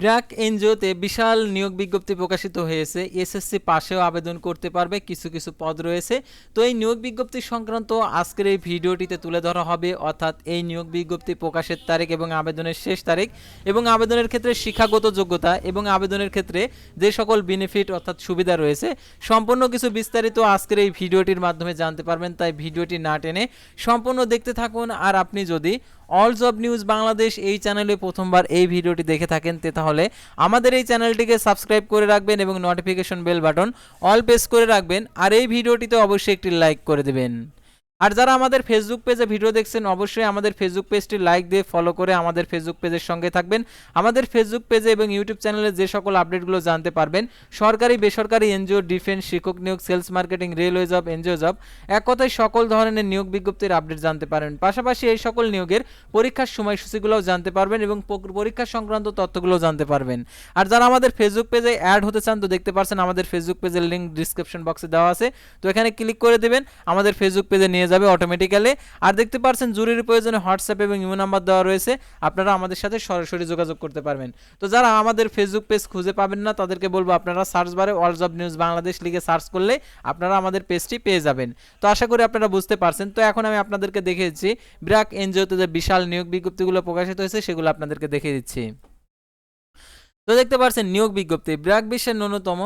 ব্র্যাক এনজিওতে বিশাল নিয়োগ বিজ্ঞপ্তি প্রকাশিত হয়েছে। এসএসসি পাশেও আবেদন করতে পারবে, কিছু কিছু পদ রয়েছে। তো এই নিয়োগ বিজ্ঞপ্তি সংক্রান্ত আজকের এই ভিডিওটিতে তুলে ধরা হবে, অর্থাৎ এই নিয়োগ বিজ্ঞপ্তি প্রকাশের তারিখ এবং আবেদনের শেষ তারিখ এবং আবেদনের ক্ষেত্রে শিক্ষাগত যোগ্যতা এবং আবেদনের ক্ষেত্রে যে সকল বেনিফিট অর্থাৎ সুবিধা রয়েছে, সম্পূর্ণ কিছু বিস্তারিত আজকের এই ভিডিওটির মাধ্যমে জানতে পারবেন। তাই ভিডিওটি না টেনে সম্পূর্ণ দেখতে থাকুন। আর আপনি যদি অল জব নিউজ বাংলাদেশ এই চ্যানেলে প্রথমবার এই ভিডিওটি দেখে থাকেন, তে তাহলে আমাদের এই চ্যানেলটিকে সাবস্ক্রাইব করে রাখবেন এবং notification bell button all press করে রাখবেন, আর এই ভিডিওটিতে অবশ্যই একটি লাইক করে দেবেন। আর যারা আমাদের ফেসবুক পেজে ভিডিও দেখছেন, অবশ্যই আমাদের ফেসবুক পেজটি লাইক দিয়ে ফলো করে আমাদের ফেসবুক পেজের সঙ্গে থাকবেন। আমাদের ফেসবুক পেজে এবং ইউটিউব চ্যানেলে যে সকল আপডেটগুলো জানতে পারবেন, সরকারি, বেসরকারি এনজিও ডিফেন্স শিক্ষক নিয়োগ sales marketing railway job NGO job এক কথায় সকল ধরনের নিয়োগ বিজ্ঞপ্তির আপডেট জানতে পারেন। পাশাপাশি এই সকল নিয়োগের পরীক্ষার সময়সূচিগুলোও জানতে পারবেন এবং পরীক্ষা সংক্রান্ত তথ্যগুলো জানতে পারবেন। আর যারা আমাদের ফেসবুক পেজে অ্যাড হতে চান, তো দেখতে পারছেন আমাদের ফেসবুক পেজের লিঙ্ক ডিসক্রিপশন বক্সে দেওয়া আছে। তো এখানে ক্লিক করে দেবেন, আমাদের ফেসবুক পেজে নিয়ে যাবে অটোমেটিক্যালি আর দেখতে পারছেন জরুরি প্রয়োজনে হোয়াটসঅ্যাপ এবং ইমো নাম্বার দেওয়া রয়েছে। আপনারা আমাদের সাথে সরাসরি যোগাযোগ করতে পারবেন। তো যারা আমাদের ফেসবুক পেজ খুঁজে পাবেন না, তাদেরকে বলব আপনারা সার্চ বারে অল জব নিউজ বাংলাদেশ লিখে সার্চ করলে আপনারা আমাদের পেজটি পেয়ে যাবেন। তো আশা করি আপনারা বুঝতে পারছেন। তো এখন আমি আপনাদেরকে দেখিয়েছি ব্র্যাক এনজিওতে যে বিশাল নিয়োগ বিজ্ঞপ্তিগুলো প্রকাশিত হয়েছে, সেগুলো আপনাদেরকে দেখিয়ে দিচ্ছি। তো দেখতে পাচ্ছেন নিয়োগ বিজ্ঞপ্তি। ব্র্যাক বিশ্বের ন্যূনতম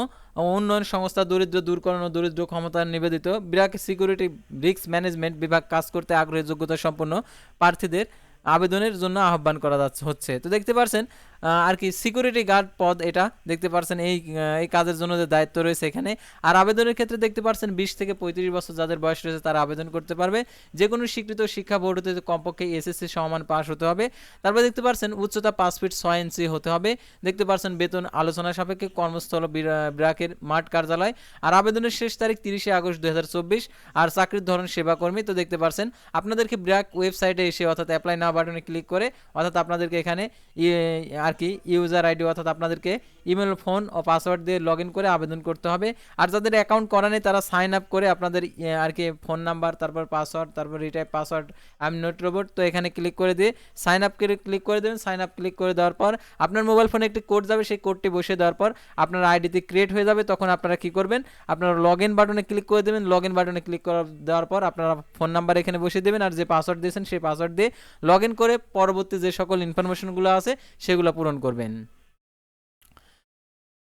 উন্নয়ন সংস্থা দরিদ্র দূরকরণ ও দরিদ্র ক্ষমতা নিবেদিত। ব্র্যাক সিকিউরিটি রিস্ক ম্যানেজমেন্ট বিভাগ কাজ করতে আগ্রহী যোগ্যতা সম্পন্ন প্রার্থীদের আবেদনের জন্য আহ্বান করা হচ্ছে। তো দেখতে পারছেন আহ, আর কি সিকিউরিটি গার্ড পদ এটা দেখতে পারছেন এই এই কাজের জন্য যে দায়িত্ব রয়েছে এখানে। আর আবেদনের ক্ষেত্রে দেখতে পারছেন বিশ থেকে পঁয়ত্রিশ বছর যাদের বয়স রয়েছে তারা আবেদন করতে পারবে। যে কোনো স্বীকৃত শিক্ষা বোর্ড হতে কমপক্ষে এসএসসি সমান পাস হতে হবে। তারপর দেখতে পারছেন উচ্চতা পাঁচ ফিট ছয় ইঞ্চি হতে হবে। দেখতে পারছেন বেতন আলোচনা সাপেক্ষে কর্মস্থল বিরা- ব্র্যাকের মাঠ কার্যালয়। আর আবেদনের শেষ তারিখ তিরিশে আগস্ট দু হাজার চব্বিশ। আর চাকরির ধরন সেবাকর্মী, তো দেখতে পারছেন আপনাদেরকে ব্র্যাক ওয়েবসাইটে এসে অর্থাৎ অ্যাপ্লাই না বাটনে ক্লিক করে অর্থাৎ আপনাদেরকে এখানে ই- আর কি ইউজার আইডি অর্থাৎ আপনাদেরকে ইমেল, ফোন ও পাসওয়ার্ড দিয়ে লগ করে আবেদন করতে হবে। আর যাদের অ্যাকাউন্ট করা নেই, তারা সাইন আপ করে আপনাদের আর কি ফোন নাম্বার, তারপর পাসওয়ার্ড, তারপর রিটাইপ পাসওয়ার্ড, আমি নোট রোবট, তো এখানে ক্লিক করে দিয়ে সাইন আপ করে ক্লিক করে দেবেন। সাইন আপ ক্লিক করে দেওয়ার পর আপনার মোবাইল ফোনে একটি কোড যাবে, সেই কোডটি বসিয়ে দেওয়ার পর আপনার আইডিতে ক্রিয়েট হয়ে যাবে। তখন আপনারা কি করবেন? আপনারা লগ ইন বাটনে ক্লিক করে দেবেন। লগ ইন বাটনে ক্লিক করা দেওয়ার পর আপনারা ফোন নাম্বার এখানে বসিয়ে দেবেন। আর যে পাসওয়ার্ড দিয়েছেন, সেই পাসওয়ার্ড দিয়ে লগ ইন করে পরবর্তী যে সকল ইনফরমেশনগুলো আছে, সেগুলো পূরণ করবেন।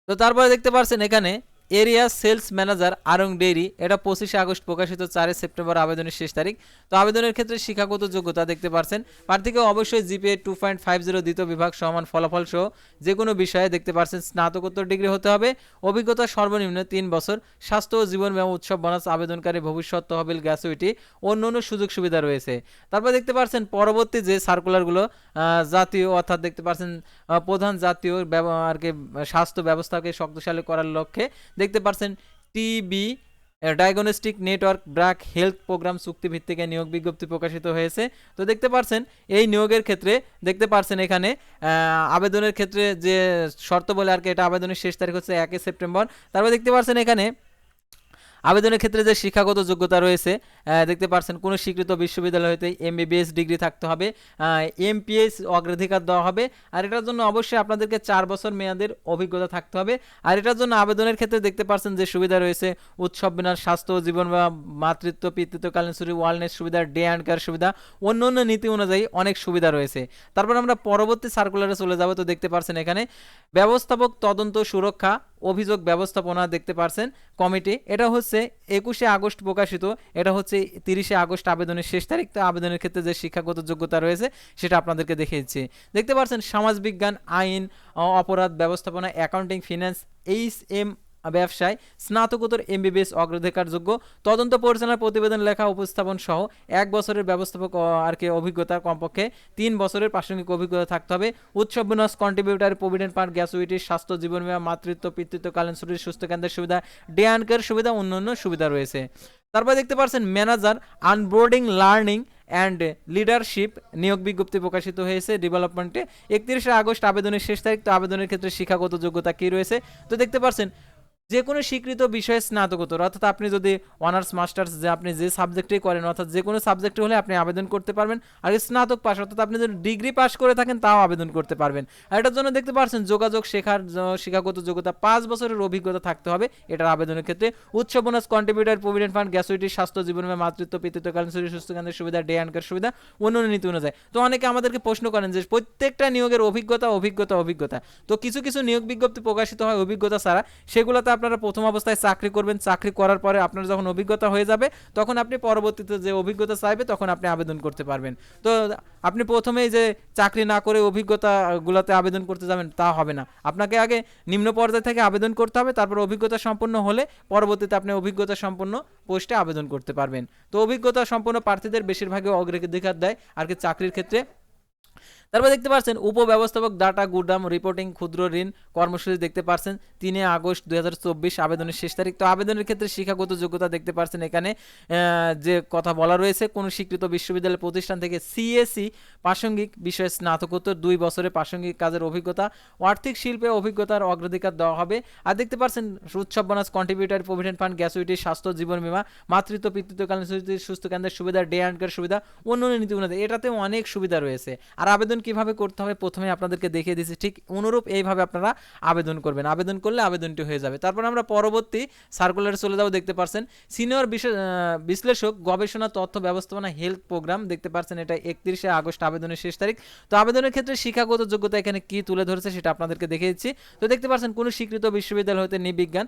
তো তারপরে দেখতে পারছেন এখানে area sales manager Aarong dairy এটা পঁচিশে আগস্ট প্রকাশিত চারে সেপ্টেম্বর আবেদনের শেষ তারিখ। তো আবেদনের ক্ষেত্রে শিক্ষাগত যোগ্যতা দেখতে পাচ্ছেন প্রার্থীকে অবশ্যই GPA two point five zero দ্বিতীয় বিভাগ সমান ফলাফল সহ যে কোনো বিষয়ে দেখতে পাচ্ছেন স্নাতকোত্তর ডিগ্রি হতে হবে। অভিজ্ঞতা সর্বনিম্ন তিন বছর। স্বাস্থ্য ও জীবন বীমা উৎসব বোনাস আবেদনকারী ভবিষ্যৎ তহবিল গ্যাসুইটি অন্য অন্য সুযোগ সুবিধা রয়েছে। তারপর দেখতে পাচ্ছেন পরবর্তী যে সার্কুলারগুলো জাতীয় অর্থাৎ দেখতে পাচ্ছেন আহ, প্রধান জাতীয় আর কি স্বাস্থ্য ব্যবস্থাকে শক্তিশালী করার লক্ষ্যে দেখতে পাচ্ছেন TB diagnostic network BRAC health program চুক্তি ভিত্তিকে নিয়োগ বিজ্ঞপ্তি প্রকাশিত হয়েছে। তো দেখতে পারছেন, এই নিয়োগের ক্ষেত্রে দেখতে পারছেন এখানে আবেদনের ক্ষেত্রে যে শর্ত বলে আর কি, এটা আবেদনের শেষ তারিখ হচ্ছে একই সেপ্টেম্বর। তারপর দেখতে পারছেন এখানে আবেদনের ক্ষেত্রে যে শিক্ষাগত যোগ্যতা রয়েছে দেখতে পাচ্ছেন কোনো স্বীকৃত বিশ্ববিদ্যালয় হতে এমবিবিএস ডিগ্রি থাকতে হবে এমপিএস অগ্রাধিকার দেওয়া হবে, আর এটার জন্য অবশ্যই আপনাদেরকে চার বছর মেয়াদের অভিজ্ঞতা থাকতে হবে। আর এটার জন্য আবেদনের ক্ষেত্রে দেখতে পাচ্ছেন যে সুবিধা রয়েছে, উৎসব বিনাশ, স্বাস্থ্য, জীবন বা মাতৃত্ব, পিতৃত্বকালীন ছুটি, ওয়ালনেস সুবিধা, ডে অ্যান্ড কেয়ার সুবিধা, অন্য অন্য নীতি অনুযায়ী অনেক সুবিধা রয়েছে। তারপর আমরা পরবর্তী সার্কুলারে চলে যাব, তো দেখতে পাচ্ছেন এখানে, ব্যবস্থাপক তদন্ত সুরক্ষা অভিযোগ ব্যবস্থাপনা দেখতে পারছেন কমিটি। এটা হচ্ছে একুশে আগস্ট প্রকাশিত, এটা হচ্ছে তিরিশে আগস্ট আবেদনের শেষ তারিখ। তো আবেদনের ক্ষেত্রে যে শিক্ষাগত যোগ্যতা রয়েছে, সেটা আপনাদেরকে দেখিয়েছি দেখতে পারছেন, সমাজবিজ্ঞান, আইন অপরাধ ব্যবস্থাপনা, অ্যাকাউন্টিং, ফিন্যান্স, এইচ এম ব্যবসায় স্নাতকোত্তর এমবিবিএস অগ্রাধিকারযোগ্য তদন্ত পরিচালনার প্রতিবেদন লেখা উপস্থাপন সহ এক বছরের ব্যবস্থাপক আর কি অভিজ্ঞতা কমপক্ষে তিন বছরের প্রাসঙ্গিক অভিজ্ঞতা থাকতে হবে। উৎসব bonus contributor provident fund gratuity স্বাস্থ্য, জীবন বীমা, মাতৃত্ব, পিতৃত্বকালীন ছুটি সুস্থ কেন্দ্রের সুবিধা ডে অ্যান্ড কেয়ার সুবিধা, অন্যান্য সুবিধা রয়েছে। তারপর দেখতে পাচ্ছেন manager onboarding learning and leadership নিয়োগ বিজ্ঞপ্তি প্রকাশিত হয়েছে ডেভেলপমেন্টে একত্রিশে আগস্ট আবেদনের শেষ তারিখ, তো আবেদনের ক্ষেত্রে শিক্ষাগত যোগ্যতা কী রয়েছে? তো দেখতে পাচ্ছেন যে কোনো স্বীকৃত বিষয়ে স্নাতকোত্তর অর্থাৎ আপনি যদি অনার্স মাস্টার্স যে আপনি যে সাবজেক্টেই করেন অর্থাৎ যে কোনো সাবজেক্টে হলে আপনি আবেদন করতে পারবেন। আর স্নাতক পাস অর্থাৎ আপনি যদি ডিগ্রি পাস করে থাকেন তাও আবেদন করতে পারবেন। আর এটার জন্য দেখতে পাচ্ছেন যোগাযোগ শেখার শিক্ষাগত যোগ্যতা পাঁচ বছরের অভিজ্ঞতা থাকতে হবে এটার আবেদনের ক্ষেত্রে। উচ্চ bonus contributor provident fund gratuity স্বাস্থ্য জীবন বীমা, মাতৃত্ব পিতৃত্বকালীন শরীর সুস্থ কেন্দ্রের সুবিধা ডে অ্যান্ড কেয়ার সুবিধা অন্যান্য নীতি অনুযায়ী। তো অনেকে আমাদেরকে প্রশ্ন করেন যে প্রত্যেকটা নিয়োগের অভিজ্ঞতা অভিজ্ঞতা অভিজ্ঞতা। তো কিছু কিছু নিয়োগ বিজ্ঞপ্তি প্রকাশিত হয় অভিজ্ঞতা ছাড়া। সেগুলোতে আপনারা প্রথম অবস্থায় চাকরি করবেন, চাকরি করার পরে আপনার যখন অভিজ্ঞতা হয়ে যাবে, তখন আপনি পরবর্তীতে যে অভিজ্ঞতা চাইবে, তখন আপনি আবেদন করতে পারবেন। তো আপনি প্রথমেই যে চাকরি না করে অভিজ্ঞতাগুলোতে আবেদন করতে যাবেন, তা হবে না। আপনাকে আগে নিম্ন পর্যায় থেকে আবেদন করতে হবে, তারপর অভিজ্ঞতা সম্পন্ন হলে পরবর্তীতে আপনি অভিজ্ঞতা সম্পন্ন পোস্টে আবেদন করতে পারবেন। তো অভিজ্ঞতা সম্পন্ন প্রার্থীদের বেশিরভাগই অগ্রাধিকার দেয়, আর কি চাকরির ক্ষেত্রে তারপর দেখতে পাচ্ছেন উপব্যবস্থাপক ডাটা গুডাম রিপোর্টিং ক্ষুদ্র ঋণ কর্মসূচি দেখতে পাচ্ছেন। তিনে আগস্ট দুই হাজার চব্বিশ আবেদনের শেষ তারিখ। তো আবেদনের ক্ষেত্রে শিক্ষাগত যোগ্যতা দেখতে পাচ্ছেন এখানে যে কথা বলা রয়েছে, কোন স্বীকৃত বিশ্ববিদ্যালয় প্রতিষ্ঠান থেকে সিএসি প্রাসঙ্গিক বিষয়ে স্নাতকোত্তর, দুই বছরের প্রাসঙ্গিক কাজের অভিজ্ঞতা আর্থিক শিল্পে অভিজ্ঞতার অগ্রাধিকার দেওয়া হবে। আর দেখতে পাচ্ছেন, উৎসব bonus contributor provident fund gratuity স্বাস্থ্য, জীবন বীমা, মাতৃত্ব, পিতৃত্বকালীন সুস্থ কেন্দ্রের সুবিধা ডে অ্যান্ড কেয়ার সুবিধা অন্য অন্য নীতি অনুযায়ী এটাতেও অনেক সুবিধা রয়েছে। আর আবেদন কীভাবে করতে হবে? প্রথমে আপনাদেরকে দেখিয়ে দিচ্ছি, ঠিক অনুরূপ এইভাবে আপনারা আবেদন করবেন। আবেদন করলে আবেদনটি হয়ে যাবে। তারপর আমরা পরবর্তী সার্কুলারে চলে যাব, দেখতে পাচ্ছেন সিনিয়র বিশ্লেষক গবেষণা তথ্য ব্যবস্থাপনা হেলথ প্রোগ্রাম দেখতে পাচ্ছেন এটা একত্রিশে আগস্ট আবেদনের শেষ তারিখ। তো আবেদনের ক্ষেত্রে শিক্ষাগত যোগ্যতা এখানে কি তুলে ধরেছে সেটা আপনাদেরকে দেখিয়ে দিচ্ছি। তো দেখতে পাচ্ছেন কোনো স্বীকৃত বিশ্ববিদ্যালয় হতে নিবিজ্ঞান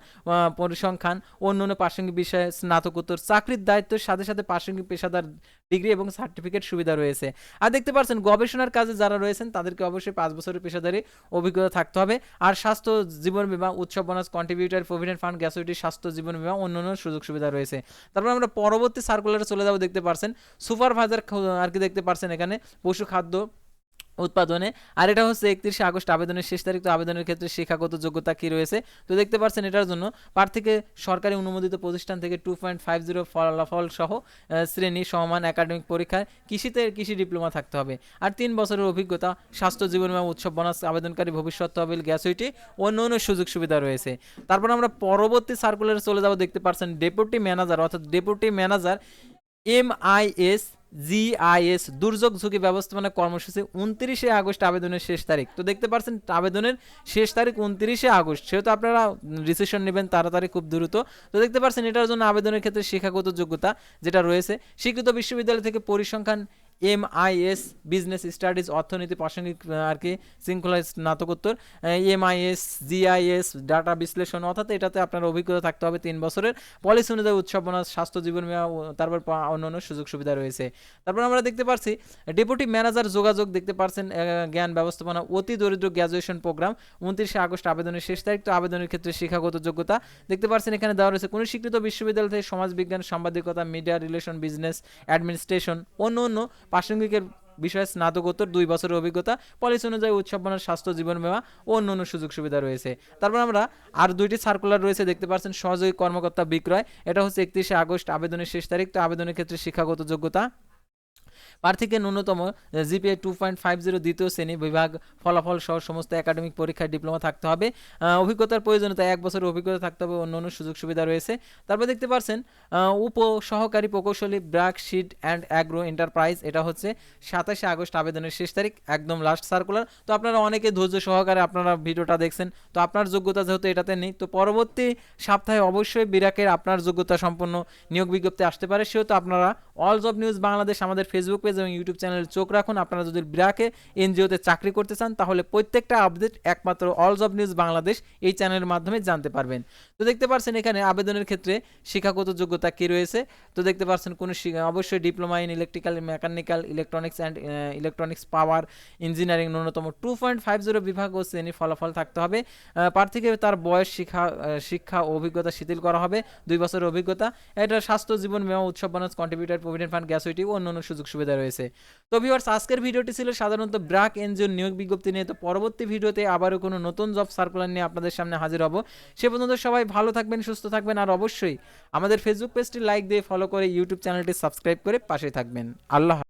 পরিসংখ্যান অন্য অন্য প্রাসঙ্গিক বিষয়ে স্নাতকোত্তর, চাকরির দায়িত্বের সাথে সাথে প্রাসঙ্গিক পেশাদার ডিগ্রি এবং সার্টিফিকেট সুবিধা রয়েছে। আর দেখতে পাচ্ছেন গবেষণার কাজে যারা রয়েছেন, তাদেরকে অবশ্যই পাঁচ বছরের পেশাদারি অভিজ্ঞতা থাকতে হবে। আর স্বাস্থ্য জীবন বিমা, উৎসব bonus contributor provident fund gratuity স্বাস্থ্য জীবন বীমা, অন্য সুযোগ সুবিধা রয়েছে। তারপর আমরা পরবর্তী সার্কুলারে চলে যাব, দেখতে পারছেন। সুপারভাইজার আর কি দেখতে পারছেন এখানে? পশু খাদ্য উৎপাদনে। আর এটা হচ্ছে একত্রিশে আগস্ট আবেদনের শেষ তারিখ। তো আবেদনের ক্ষেত্রে শিক্ষাগত যোগ্যতা কি রয়েছে? তো দেখতে পাচ্ছেন এটার জন্য প্রার্থীকে সরকারি অনুমোদিত প্রতিষ্ঠান থেকে টু পয়েন্ট ফাইভ জিরো ফলাফল সহ শ্রেণি সমান একাডেমিক পরীক্ষায় কৃষিতে কৃষি ডিপ্লোমা থাকতে হবে। আর তিন বছরের অভিজ্ঞতা, স্বাস্থ্য জীবন বীমা উৎসব বোনাস আবেদনকারী ভবিষ্যৎ তহবিল গ্যাসুইটি অন্য অন্য সুযোগ সুবিধা রয়েছে। তারপর আমরা পরবর্তী সার্কুলারে চলে যাব। দেখতে পাচ্ছেন ডেপুটি ম্যানেজার অর্থাৎ ডেপুটি ম্যানেজার এমআইএস জিআইএস দুর্যোগ ঝুঁকি ব্যবস্থাপনা কর্মসূচি, উনত্রিশে আগস্ট আবেদনের শেষ তারিখ। তো দেখতে পাচ্ছেন আবেদনের শেষ তারিখ উনত্রিশে আগস্ট। সেহেতু আপনারা ডিসিশন নেবেন তাড়াতাড়ি, খুব দ্রুত। তো দেখতে পাচ্ছেন এটার জন্য আবেদনের ক্ষেত্রে শিক্ষাগত যোগ্যতা যেটা রয়েছে, স্বীকৃত বিশ্ববিদ্যালয় থেকে পরিসংখ্যান এমআইএস বিজনেস স্টাডিজ অর্থনীতি প্রাসঙ্গিক আর কি শৃঙ্খলা স্নাতকোত্তর এমআইএস জিআইএস ডাটা বিশ্লেষণ অর্থাৎ এটাতে আপনার অভিজ্ঞতা থাকতে হবে তিন বছরের। পলিসি অনুযায়ী উৎসব বোনাস স্বাস্থ্য জীবন বীমা তারপর পা- অন্যান্য সুযোগ সুবিধা রয়েছে। তারপর আমরা দেখতে পাচ্ছি ডেপুটি ম্যানেজার যোগাযোগ দেখতে পাচ্ছেন আহ, জ্ঞান ব্যবস্থাপনা অতি দরিদ্র গ্র্যাজুয়েশন প্রোগ্রাম উনত্রিশে আগস্ট আবেদনের শেষ তারিখ তো আবেদনের ক্ষেত্রে শিক্ষাগত যোগ্যতা দেখতে পাচ্ছেন এখানে দেওয়া রয়েছে কোনো স্বীকৃত বিশ্ববিদ্যালয় থেকে সমাজবিজ্ঞান সাংবাদিকতা মিডিয়া রিলেশন বিজনেস অ্যাডমিনিস্ট্রেশন অন্য অন্য প্রাসঙ্গিকের বিষয়ে স্নাতকোত্তর, দুই বছরের অভিজ্ঞতা, পলিসি অনুযায়ী উৎসব মানের স্বাস্থ্য, জীবন বীমা ও অন্যান্য অন্য সুযোগ সুবিধা রয়েছে। তারপর আমরা আর দুইটি সার্কুলার রয়েছে, দেখতে পাচ্ছেন, সহযোগী কর্মকর্তা বিক্রয়। এটা হচ্ছে একত্রিশে আগস্ট, আবেদনের শেষ তারিখ। তো আবেদনের ক্ষেত্রে শিক্ষাগত যোগ্যতা প্রার্থীকে ন্যূনতম GPA two point five zero দ্বিতীয় শ্রেণি বিভাগ ফলাফল সহ সমস্ত একাডেমিক পরীক্ষায় ডিপ্লোমা থাকতে হবে। অভিজ্ঞতার প্রয়োজনীয়তা, এক বছরের অভিজ্ঞতা থাকতে হবে অন্য অন্য সুযোগ সুবিধা রয়েছে। তারপর দেখতে পাচ্ছেন উপ সহকারী প্রকৌশলী BRAC seed and agro enterprise, এটা হচ্ছে সাতাশে আগস্ট আবেদনের শেষ তারিখ, একদম লাস্ট সার্কুলার তো আপনারা অনেকে ধৈর্য সহকারে আপনারা ভিডিওটা দেখছেন, তো আপনার যোগ্যতা যেহেতু এটাতে নেই, তো পরবর্তী সপ্তাহে অবশ্যই বিরাকের আপনার যোগ্যতা সম্পন্ন নিয়োগ বিজ্ঞপ্তি আসতে পারে। সেহেতু আপনারা অল জব নিউজ বাংলাদেশ আমাদের ফেসবুক পেজ এবং ইউটিউব চ্যানেলে চোখ রাখুন। আপনারা যদি বিরাকে এনজিওতে চাকরি করতে চান, তাহলে প্রত্যেকটা আপডেট একমাত্র অল জব নিউজ বাংলাদেশ এই চ্যানেলের মাধ্যমে জানতে পারবেন। তো দেখতে পাচ্ছেন এখানে আবেদনের ক্ষেত্রে শিক্ষাগত যোগ্যতা কি রয়েছে? তো দেখতে পাচ্ছেন কোনো অবশ্যই diploma in electrical mechanical electronics and electronics power engineering ন্যূনতম টু পয়েন্ট ফাইভ জিরো বিভাগ ও শ্রেণি ফলাফল থাকতে হবে। প্রার্থীকে তার বয়স, শিক্ষা শিক্ষা ও অভিজ্ঞতা শিথিল করা হবে। দুই বছরের অভিজ্ঞতা। এটা স্বাস্থ্য, জীবন বীমা উৎসব bonus contributor provident fund gratuity ও অন্যান্য সুযোগ সুবিধা রয়েছে। তো ভিউয়ার্স আজকের ভিডিওটি ছিল সাধারণত ব্র্যাক এনজিওর নিয়োগ বিজ্ঞপ্তি নিয়ে। তো পরবর্তী ভিডিওতে আবারও কোনো নতুন জব সার্কুলার নিয়ে আপনাদের সামনে হাজির হব। সে পর্যন্ত সবাই ভালো থাকবেন, সুস্থ থাকবেন আর অবশ্যই আমাদের ফেসবুক পেজটি লাইক দিয়ে ফলো করে ইউটিউব চ্যানেলটি সাবস্ক্রাইব করে পাশে থাকবেন। আল্লাহ।